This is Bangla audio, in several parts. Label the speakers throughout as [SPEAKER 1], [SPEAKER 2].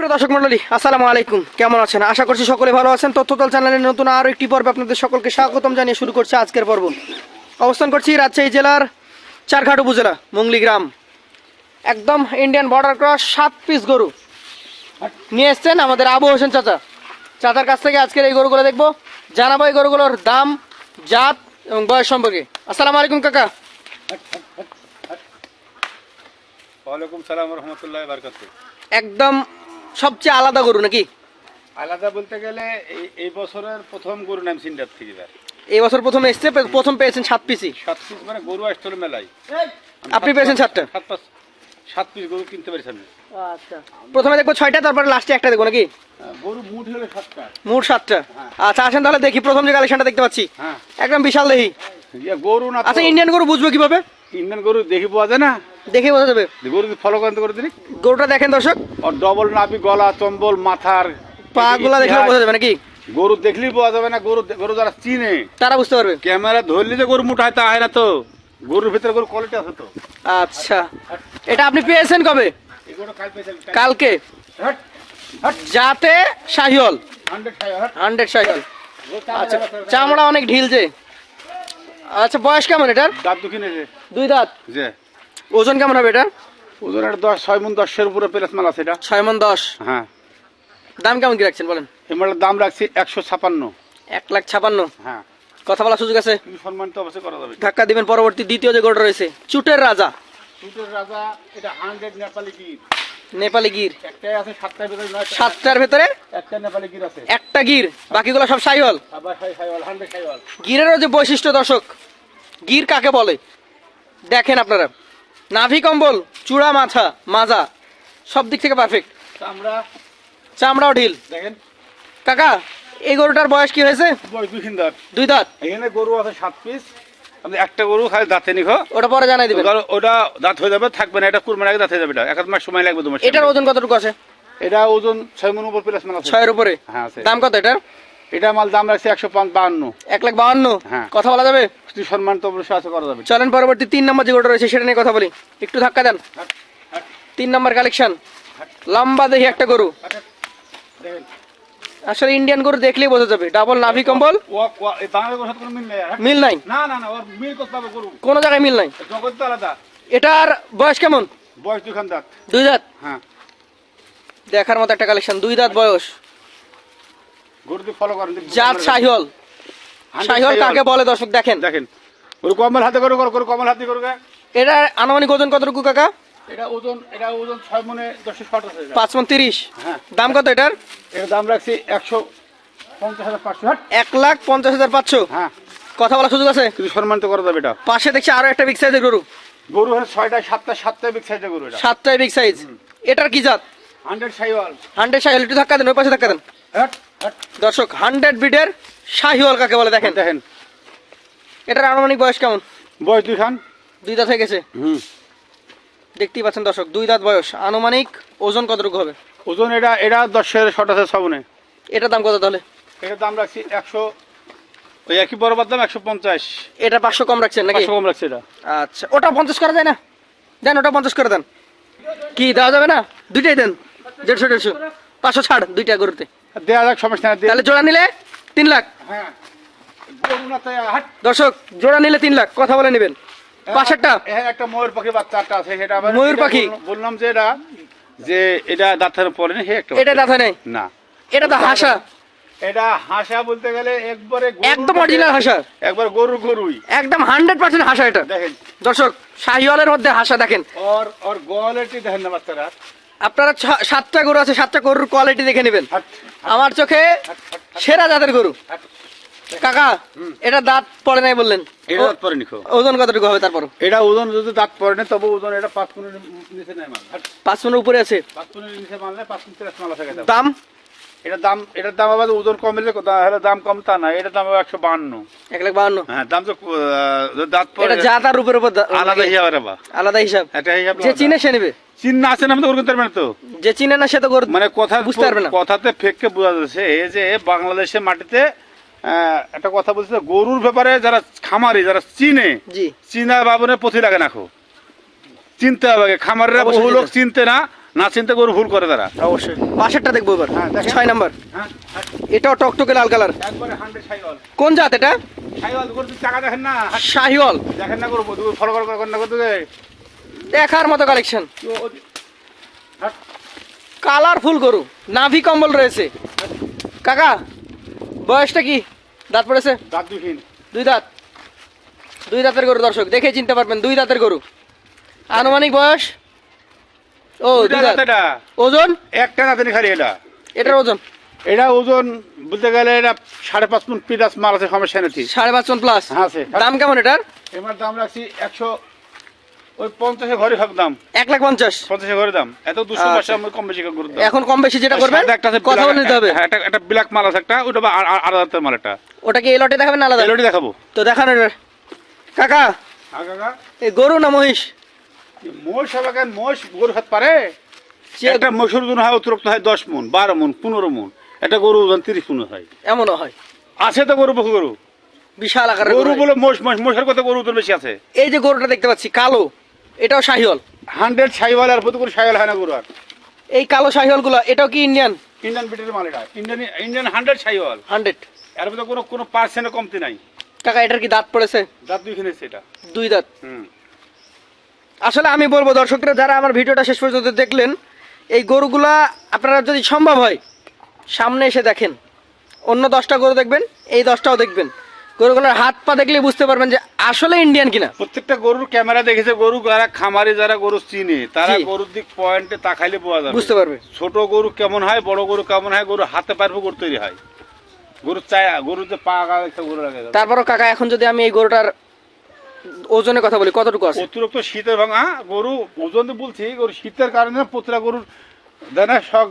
[SPEAKER 1] প্রিয় দর্শক মন্ডলী আসসালামু আলাইকুম। কেমন আছেন? আশা করছি সকলে ভালো আছেন। তথ্যতল চ্যানেলের নতুন আরও একটি পর্বে আপনাদের সকলকে স্বাগতম জানিয়ে শুরু করছে আজকের পর্ব। অবস্থান করছি রাজশাহী জেলার চারঘাট উপজেলা মুংলি গ্রাম একদম ইন্ডিয়ান বর্ডার ক্রস সাত পিস গরু। নিয়ে এসছেন আমাদের আবু হোসেন চাচা। চাচার কাছ থেকে আজকের এই গরুগুলো দেখব। জানাব এই গরুগুলোর দাম জাত এবং বয়স সম্পর্কে। আসসালামু আলাইকুম কাকা।
[SPEAKER 2] ওয়ালাইকুম সালাম রহমতুল্লাহ বারকাত
[SPEAKER 1] একদম সবচেয়ে আলাদা গরু নাকি?
[SPEAKER 2] আলাদা বলতে গেলে এই এই বছরের প্রথম গরু নাম সিন্ডার থেকে এবার
[SPEAKER 1] এই বছর প্রথম এসছে প্রথম পেয়েছেন সাত পিসি।
[SPEAKER 2] সাত পিস মানে গরু আসছিল মেলায়।
[SPEAKER 1] আপনি পেয়েছেন সাতটা?
[SPEAKER 2] সাত পাঁচ সাত পিস গরু কিনতে আমি।
[SPEAKER 1] আচ্ছা। প্রথমে দেখব ছয়টা তারপরে লাস্টে একটা দেখব নাকি?
[SPEAKER 2] হ্যাঁ, গরু মুঠ হলে সাতটা।
[SPEAKER 1] মোট সাতটা।
[SPEAKER 2] হ্যাঁ।
[SPEAKER 1] আচ্ছা আসেন তাহলে দেখি প্রথম যে কালেকশনটা দেখতে পাচ্ছি।
[SPEAKER 2] হ্যাঁ।
[SPEAKER 1] একদম বিশাল দেখি।
[SPEAKER 2] ইয়া গরু না
[SPEAKER 1] আচ্ছা ইন্ডিয়ান গরু বুঝব কীভাবে?
[SPEAKER 2] ইন্ডিয়ান গরু দেখি পাওয়া যায় না।
[SPEAKER 1] দেখে বোঝা যাবে।
[SPEAKER 2] গরু ফলো করতে করে দিলি
[SPEAKER 1] গরুটা দেখেন দর্শক।
[SPEAKER 2] ডবল নাবি গলা চম্বল মাথার
[SPEAKER 1] পা গুলা দেখলে
[SPEAKER 2] ইতিহাস,
[SPEAKER 1] বোঝা যাবে নাকি?
[SPEAKER 2] গরু দেখলেই বোঝা যাবে না গরু গরু যারা চিনে
[SPEAKER 1] তারা বুঝতে পারবে।
[SPEAKER 2] ক্যামেরা ধরলি যে গরু মুঠায় তা হয় না তো। গরুর ভিতরে গরু কোয়ালিটি আছে তো।
[SPEAKER 1] আচ্ছা। এটা আপনি পেয়েছেন কবে?
[SPEAKER 2] এই কাল পেয়েছেন।
[SPEAKER 1] কালকে? যাতে শাহিওল
[SPEAKER 2] হান্ড্রেড
[SPEAKER 1] শাহিওল আচ্ছা চামড়া অনেক ঢিল যে। আচ্ছা বয়স কেমন এটার?
[SPEAKER 2] দাঁত দুঃখী
[SPEAKER 1] দুই দাঁত?
[SPEAKER 2] যে।
[SPEAKER 1] ওজন কেমন হবে এটা?
[SPEAKER 2] ওজন একটা দশ ছয় মন দশের উপরে প্লেস মাল আছে এটা।
[SPEAKER 1] ছয় মন দশ?
[SPEAKER 2] হ্যাঁ।
[SPEAKER 1] দাম কেমন কি রাখছেন বলেন?
[SPEAKER 2] মালের দাম রাখছি একশো ছাপান্ন।
[SPEAKER 1] এক লাখ ছাপান্ন।
[SPEAKER 2] হ্যাঁ।
[SPEAKER 1] কথা বলার সুযোগ আছে?
[SPEAKER 2] কিন্তু সম্মান তো অবশ্যই করা যাবে।
[SPEAKER 1] ধাক্কা দিবেন পরবর্তী দ্বিতীয় যে গরুটা রয়েছে চুটের রাজা।
[SPEAKER 2] সুটের রাজা এটা হান্ড্রেড নেপালি গির।
[SPEAKER 1] নেপালি গির।
[SPEAKER 2] একটাই আছে সাতটার ভিতরে
[SPEAKER 1] সাতটার ভেতরে
[SPEAKER 2] একটা নেপালি গির আছে।
[SPEAKER 1] একটা গির বাকিগুলো সব
[SPEAKER 2] আবার হাই হান্ড্রেড হাইওয়াল
[SPEAKER 1] গিরেরও যে বৈশিষ্ট্য দর্শক গির কাকে বলে? দেখেন আপনারা। নাভি কম্বল চূড়া মাথা মাজা সব দিক থেকে পারফেক্ট
[SPEAKER 2] আমরা
[SPEAKER 1] চামড়াও ঢিল।
[SPEAKER 2] দেখেন।
[SPEAKER 1] কাকা এই গরুটার বয়স কি হয়েছে?
[SPEAKER 2] দুই দাঁত।
[SPEAKER 1] দুই দাঁত?
[SPEAKER 2] এখানে গরু আছে সাত পিস। আপনি একটা গরু খালি দাঁতে নিখো।
[SPEAKER 1] ওটা পরে জানাই দিবেন।
[SPEAKER 2] কারণ ওটা দাঁত হয়ে যাবে থাকবে না এটা কুরবানি আগে দাঁত হয়ে যাবে এটা। এক মাস সময় লাগবে তোমার
[SPEAKER 1] এটার ওজন কতটুকু আছে?
[SPEAKER 2] এটা ওজন ছয় মন উপর প্লাস আছে
[SPEAKER 1] ছয়ের উপরে?
[SPEAKER 2] হ্যাঁ
[SPEAKER 1] দাম কত এটার?
[SPEAKER 2] এটা মাল দাম রাখছে একশো বাহান্ন।
[SPEAKER 1] এক লাখ বাহান্ন?
[SPEAKER 2] হ্যাঁ।
[SPEAKER 1] কথা বলা যাবে?
[SPEAKER 2] সম্মান তো অবশ্যই আছে করা যাবে।
[SPEAKER 1] চলেন পরবর্তী তিন নম্বর যে গরুটা রয়েছে সেটা নিয়ে কথা বলি। একটু ধাক্কা দেন। তিন নম্বর কালেকশন লম্বা দেখি একটা গরু। আসলে ইন্ডিয়ান গরু দেখলেই বোঝা যাবে। ডাবল নাভি কম্বল।
[SPEAKER 2] মিল নেই
[SPEAKER 1] কোনো জায়গায় মিল নাই? এটার বয়স কেমন?
[SPEAKER 2] বয়স দুখান দাঁত।
[SPEAKER 1] দুই দাঁত?
[SPEAKER 2] হ্যাঁ।
[SPEAKER 1] দেখার মতো একটা কালেকশন দুই দাঁত বয়স।
[SPEAKER 2] গরু ফলো করেন
[SPEAKER 1] জাত শাহিওল শাহিওল কাকে বলে দর্শক দেখেন।
[SPEAKER 2] দেখেন গরু কমল হাতে করো গরু কমল হাতে করো
[SPEAKER 1] এটা আনুমানিক ওজন কতটুকু কাকা?
[SPEAKER 2] এটা ওজন এটা ওজন ছয় মনে দশে শট আছে
[SPEAKER 1] পাঁচ মন তিরিশ।
[SPEAKER 2] হ্যাঁ।
[SPEAKER 1] দাম কত এটার?
[SPEAKER 2] এর দাম রাখছি একশো পঞ্চাশ হাজার পাঁচশো।
[SPEAKER 1] এক লাখ পঞ্চাশ হাজার পাঁচশো।
[SPEAKER 2] হ্যাঁ।
[SPEAKER 1] কথা বলার সুযোগ আছে?
[SPEAKER 2] কিছু সম্মানিত করা যাবে এটা।
[SPEAKER 1] পাশে দেখছি আরও একটা বিগ সাইজের গরু।
[SPEAKER 2] গরু হচ্ছে ছয়টা সাতটা সাতটা বিগ সাইজের গরু এটা।
[SPEAKER 1] সাতটায় বিগ সাইজ এটার কি জাত?
[SPEAKER 2] হান্ড্রেড সাইওয়াল
[SPEAKER 1] হান্ড্রেড শাহিওল একটু ধাক্কা দেন ওই পাশে ধাক্কা দেন।
[SPEAKER 2] হাট
[SPEAKER 1] দর্শক হান্ড্রেড বিডের শাহিওল কাকে বলে দেখেন।
[SPEAKER 2] দেখেন।
[SPEAKER 1] এটার আনুমানিক বয়স কেমন?
[SPEAKER 2] বয়স দুই খান।
[SPEAKER 1] দুই দাঁত হয়ে গেছে?
[SPEAKER 2] হুম।
[SPEAKER 1] দেখতেই পাচ্ছেন দর্শক দুই দাঁত বয়স। আনুমানিক ওজন কতটুকু হবে?
[SPEAKER 2] ওজন এটা এটা দশের শট আছে সবনে।
[SPEAKER 1] এটার দাম কত তাহলে?
[SPEAKER 2] এটার দাম রাখছি একশো ওই একই বরাবর দাম একশো পঞ্চাশ।
[SPEAKER 1] এটা পাঁচশো কম রাখছেন নাকি?
[SPEAKER 2] কম রাখছে এটা।
[SPEAKER 1] আচ্ছা ওটা পঞ্চাশ করা যায় না। দেন ওটা পঞ্চাশ করে দেন। কি দেওয়া যাবে না? দুইটাই দেন। দেড়শো দেড়শো। পাঁচশো ছাড় দুইটা গরুতে।
[SPEAKER 2] যাক সমস্যা না
[SPEAKER 1] তাহলে জোড়া নিলে তিন লাখ?
[SPEAKER 2] হ্যাঁ।
[SPEAKER 1] দর্শক জোড়া নিলে তিন লাখ কথা বলে নেবেন। পাশেরটা?
[SPEAKER 2] হ্যাঁ একটা ময়ূর পাখি বাচ্চাটা আছে সেটা আবার
[SPEAKER 1] ময়ূর
[SPEAKER 2] এটা
[SPEAKER 1] পাখি?
[SPEAKER 2] বললাম- বললাম যে এটা যে এটা দাঁতের পরে হে একটা
[SPEAKER 1] এটা দাঁথা নেই?
[SPEAKER 2] না।
[SPEAKER 1] এটা তো হাসা।
[SPEAKER 2] এটা হাসা বলতে গেলে একবারে
[SPEAKER 1] একদম অরিজিনাল হাসা।
[SPEAKER 2] একবার গরু গরুই।
[SPEAKER 1] একদম হান্ড্রেড পার্সেন্ট হাসা এটা।
[SPEAKER 2] দেখেন।
[SPEAKER 1] দর্শক শাহিওয়ালের মধ্যে হাসা দেখেন।
[SPEAKER 2] দেখেন না বাচ্চারা।
[SPEAKER 1] আপনারা সাতটা গরু আছে সাতটা গরুর কোয়ালিটি দেখে নেবেন। আমার চোখে সেরা জাতের গরু। কাকা এটা দাঁত পড়ে নাই বললেন।
[SPEAKER 2] এটা দাঁত পরে
[SPEAKER 1] ওজন কতটুকু হবে তারপর
[SPEAKER 2] এটা ওজন যদি দাঁত পড়ে না তবে ওজন এটা পাঁচ মিনিট নিচে নেয় মাল।
[SPEAKER 1] পাঁচ মিনিট উপরে আছে।
[SPEAKER 2] পাঁচ মিনিট নিচে মাল পাঁচ মিনিট মাল আছে।
[SPEAKER 1] দাম?
[SPEAKER 2] এটার দাম এটার দাম আবার ওজন হলে দাম কম তা না এটার দাম একশো বাহান্ন
[SPEAKER 1] এক লাখ বাহান্ন।
[SPEAKER 2] হ্যাঁ দাম তো দাঁত পরে
[SPEAKER 1] যা তার রূপের উপর
[SPEAKER 2] আলাদা হিসাব
[SPEAKER 1] আলাদা হিসাব।
[SPEAKER 2] হিসাব
[SPEAKER 1] যে চিনে সে নেবে।
[SPEAKER 2] চিহ্ন আছে না আমি তো ওরকম পারবেন তো?
[SPEAKER 1] যে চিনে না সে তো গরু
[SPEAKER 2] মানে কথা
[SPEAKER 1] বুঝতে পারবে না।
[SPEAKER 2] কথাতে ফেককে বোঝা যাচ্ছে। এই যে বাংলাদেশের মাটিতে আহ, একটা কথা বলছে গরুর ব্যাপারে যারা খামারি যারা চিনে চিনা বাবনের পথি লাগে নাখো চিনতে হবে। খামারিরা বহু লোক।
[SPEAKER 1] চিনতে
[SPEAKER 2] না না চিনতে গরু ভুল করে তারা।
[SPEAKER 1] অবশ্যই। পাশেরটা দেখব এবার।
[SPEAKER 2] হ্যাঁ, দেখেন।
[SPEAKER 1] ছয় নাম্বার।
[SPEAKER 2] হ্যাঁ
[SPEAKER 1] এটাও টকটকে লাল কালার। কোন জাত এটা?
[SPEAKER 2] সাইওয়াল গরু তুই টাকা দেখেন না।
[SPEAKER 1] শাহিওয়াল।
[SPEAKER 2] দেখেন না গরু ফলো করে করে না করতে দেয়
[SPEAKER 1] দেখার মতো কালেকশন কালারফুল গরু। নাভি কম্বল রয়েছে। কাকা বয়সটা কি? দাঁত পড়েছে?
[SPEAKER 2] দাঁত
[SPEAKER 1] দুই দাঁত। দুই দাঁতের গরু দর্শক দেখে চিনতে পারবেন দুই দাঁতের গরু। আনুমানিক বয়স? ও
[SPEAKER 2] এটা
[SPEAKER 1] ওজন?
[SPEAKER 2] একটা দাঁতেনি খালি এটা।
[SPEAKER 1] এটার ওজন?
[SPEAKER 2] এটা ওজন বলতে গেলে এটা সাড়ে পাঁচ মন পিরাস মাল আছে সমস্যা নেই
[SPEAKER 1] সাড়ে পাঁচ প্লাস
[SPEAKER 2] আছে।
[SPEAKER 1] দাম কেমন এটার?
[SPEAKER 2] এবার দাম রাখছি একশো ওই পঞ্চাশে ঘরে থাক দাম।
[SPEAKER 1] এক লাখ পঞ্চাশ?
[SPEAKER 2] পঞ্চাশে ঘরে দাম। এত দুশো। পাঁচশো আমি কম বেশি করে দাম
[SPEAKER 1] এখন কম বেশি যেটা করবেন?
[SPEAKER 2] একটা
[SPEAKER 1] কথা বলে নিতে হবে।
[SPEAKER 2] হ্যাঁ, একটা একটা ব্ল্যাক মাল আছে একটা ওটা আলাদা মাল একটা।
[SPEAKER 1] ওটা কি দেখাবেন আলাদা?
[SPEAKER 2] দেখাবো।
[SPEAKER 1] তো দেখানো। কাকা
[SPEAKER 2] হ্যাঁ কাকা।
[SPEAKER 1] এই গরু না মহিষ?
[SPEAKER 2] মোষ কেন? মোষ গরু হাত পারে? একটা মোষের ওজন হয় অতিরিক্ত হয় দশ মন বারো মন পনেরো মন একটা গরু ওজন তিরিশ মন হয়।
[SPEAKER 1] এমনও হয়।
[SPEAKER 2] আছে তো গরু বহু গরু?
[SPEAKER 1] বিশাল আকারের
[SPEAKER 2] গরু
[SPEAKER 1] গরু
[SPEAKER 2] বলে মোষ মোষ মোষের কত গরু ওজন বেশি আছে।
[SPEAKER 1] এই যে গরুটা দেখতে পাচ্ছি কালো এটাও শাহিওয়াল।
[SPEAKER 2] হান্ড্রেড সাইওয়াল আর প্রতি সাইওয়াল হয় না গরু আর।
[SPEAKER 1] এই কালো শাহিওয়ালগুলো এটাও কি ইন্ডিয়ান?
[SPEAKER 2] ইন্ডিয়ান ব্রিটের মাল এটা। Indian Indian hundred Sahiwal
[SPEAKER 1] hundred.
[SPEAKER 2] এর ভিতরে কোনো কোনো পার্সেন্টে কমতি নাই।
[SPEAKER 1] কাকা এটার কি দাঁত পড়েছে?
[SPEAKER 2] দাঁত দুই এটা।
[SPEAKER 1] দুই দাঁত।
[SPEAKER 2] হুম।
[SPEAKER 1] আসলে আমি বলব দর্শকরা যারা আমার ভিডিওটা শেষ পর্যন্ত দেখলেন এই গরুগুলা আপনারা যদি সম্ভব হয় সামনে এসে দেখেন। অন্য দশটা গরু দেখবেন এই দশটাও দেখবেন। গরুগুলোর হাত পা দেখলে বুঝতে পারবেন যে আসলে ইন্ডিয়ান কিনা।
[SPEAKER 2] প্রত্যেকটা গরুর ক্যামেরা দেখেছে গরু যারা খামারে যারা গরু চিনে তারা গরুর দিক পয়েন্টে তাকাইলে পাওয়া যাবে।
[SPEAKER 1] বুঝতে পারবে।
[SPEAKER 2] ছোট গরু কেমন হয় বড় গরু কেমন হয় গরু হাতে পারব গরু তৈরি হয়। গরু চায় গরু যে পা একটা গরু লাগে।
[SPEAKER 1] তারপরও কাকা এখন যদি আমি এই গরুটার ওজনের কথা বলি কতটুকু আছে?
[SPEAKER 2] অতিরিক্ত শীতের ভাঙা গরু ওজন বলছি গরু শীতের কারণে প্রতিটা গরুর দেনা সব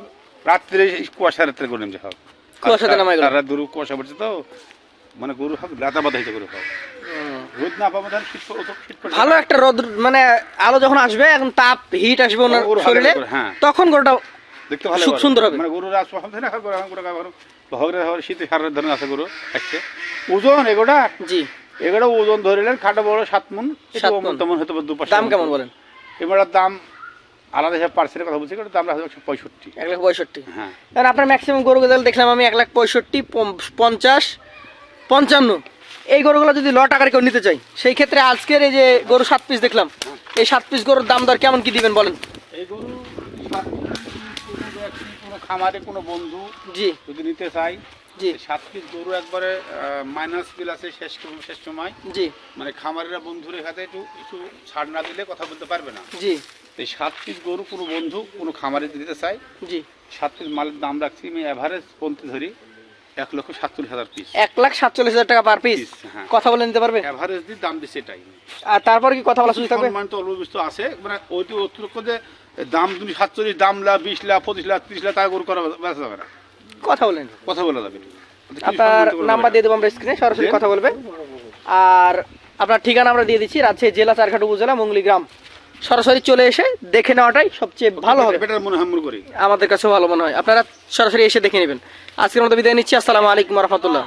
[SPEAKER 2] রাত্রে কুয়াশা রাত্রে গরু নেমছে সব
[SPEAKER 1] কুয়াশাতে নামায় গরু।
[SPEAKER 2] কুয়াশা পড়ছে তো মানে গরু সব লাতা বাধা হয়েছে গরু সব। রোদ না পাবো শীত
[SPEAKER 1] ভালো একটা রোদ মানে আলো যখন আসবে এখন তাপ হিট আসবে ওনার শরীরে
[SPEAKER 2] হ্যাঁ।
[SPEAKER 1] তখন গরুটা
[SPEAKER 2] দেখতে ভালো
[SPEAKER 1] সুন্দর হবে।
[SPEAKER 2] মানে গরুর না গরু গরু শীতে ধরনের আছে গরু ওজন এগোটা
[SPEAKER 1] জি।
[SPEAKER 2] এগুলো ওজন ধরিলেন খাটো বড় সাত মন। তেমন হতে পারে দু
[SPEAKER 1] দাম কেমন বলেন?
[SPEAKER 2] এবারের দাম আলাদা হিসাবে পার্সেন্টের কথা বলছি এটার দাম রাখা একশো পঁয়ষট্টি।
[SPEAKER 1] এক লাখ পঁয়ষট্টি।
[SPEAKER 2] হ্যাঁ।
[SPEAKER 1] কারণ আপনার ম্যাক্সিমাম গরু গেলে দেখলাম আমি এক লাখ পঁয়ষট্টি পঞ্চাশ পঞ্চান্ন। এই গরুগুলো যদি ল টাকার কেউ নিতে চাই সেই ক্ষেত্রে আজকের এই যে গরু সাত পিস দেখলাম এই সাত পিস গরুর দাম দর কেমন কি দিবেন বলেন?
[SPEAKER 2] এই গরু সাত কোনো খামারে কোনো বন্ধু
[SPEAKER 1] জি।
[SPEAKER 2] যদি নিতে চাই
[SPEAKER 1] জি।
[SPEAKER 2] সাত পিস গরু একবারে মাইনাস বিল আছে শেষ শেষ সময়।
[SPEAKER 1] জি।
[SPEAKER 2] মানে খামারিরা বন্ধুর হাতে একটু একটু ছাড় না দিলে কথা বলতে পারবে না।
[SPEAKER 1] জি।
[SPEAKER 2] এই সাত পিস গরু কোনো বন্ধু কোনো খামারে দিতে চাই
[SPEAKER 1] জি।
[SPEAKER 2] সাত পিস মালের দাম রাখছি আমি অ্যাভারেজ পন্থী ধরি এক লক্ষ সাতচল্লিশ হাজার পিস
[SPEAKER 1] এক লাখ সাতচল্লিশ হাজার টাকা পার পিস
[SPEAKER 2] হ্যাঁ।
[SPEAKER 1] কথা বলে নিতে পারবে?
[SPEAKER 2] অ্যাভারেজ দিয়ে দাম দিচ্ছে এটাই।
[SPEAKER 1] আর তারপর কি কথা বলা সুযোগ থাকবে
[SPEAKER 2] সম্মান তো অল্প আছে মানে ওইটি অতিরিক্ত যে দাম তুমি সাতচল্লিশ দাম লাখ বিশ লাখ পঁচিশ লাখ ত্রিশ লাখ টাকা গরু করা বেচা যাবে না।
[SPEAKER 1] কথা বলেন।
[SPEAKER 2] কথা বলা যাবে
[SPEAKER 1] আপনার
[SPEAKER 2] তো বলা
[SPEAKER 1] নাম্বার দিয়ে দেবো আমরা স্ক্রিনে সরাসরি কথা বলবে। আর আপনার ঠিকানা আমরা দিয়ে দিচ্ছি রাজশাহী জেলা চারঘাট উপজেলা মঙ্গলি গ্রাম সরাসরি চলে এসে দেখে নেওয়াটাই সবচেয়ে ভালো হবে।
[SPEAKER 2] বেটার মনে করি।
[SPEAKER 1] আমাদের কাছে ভালো মনে হয়। আপনারা সরাসরি এসে দেখে নেবেন। আজকের মতো বিদায় নিচ্ছি। আসসালামু আলাইকুম রহমতুল্লাহ।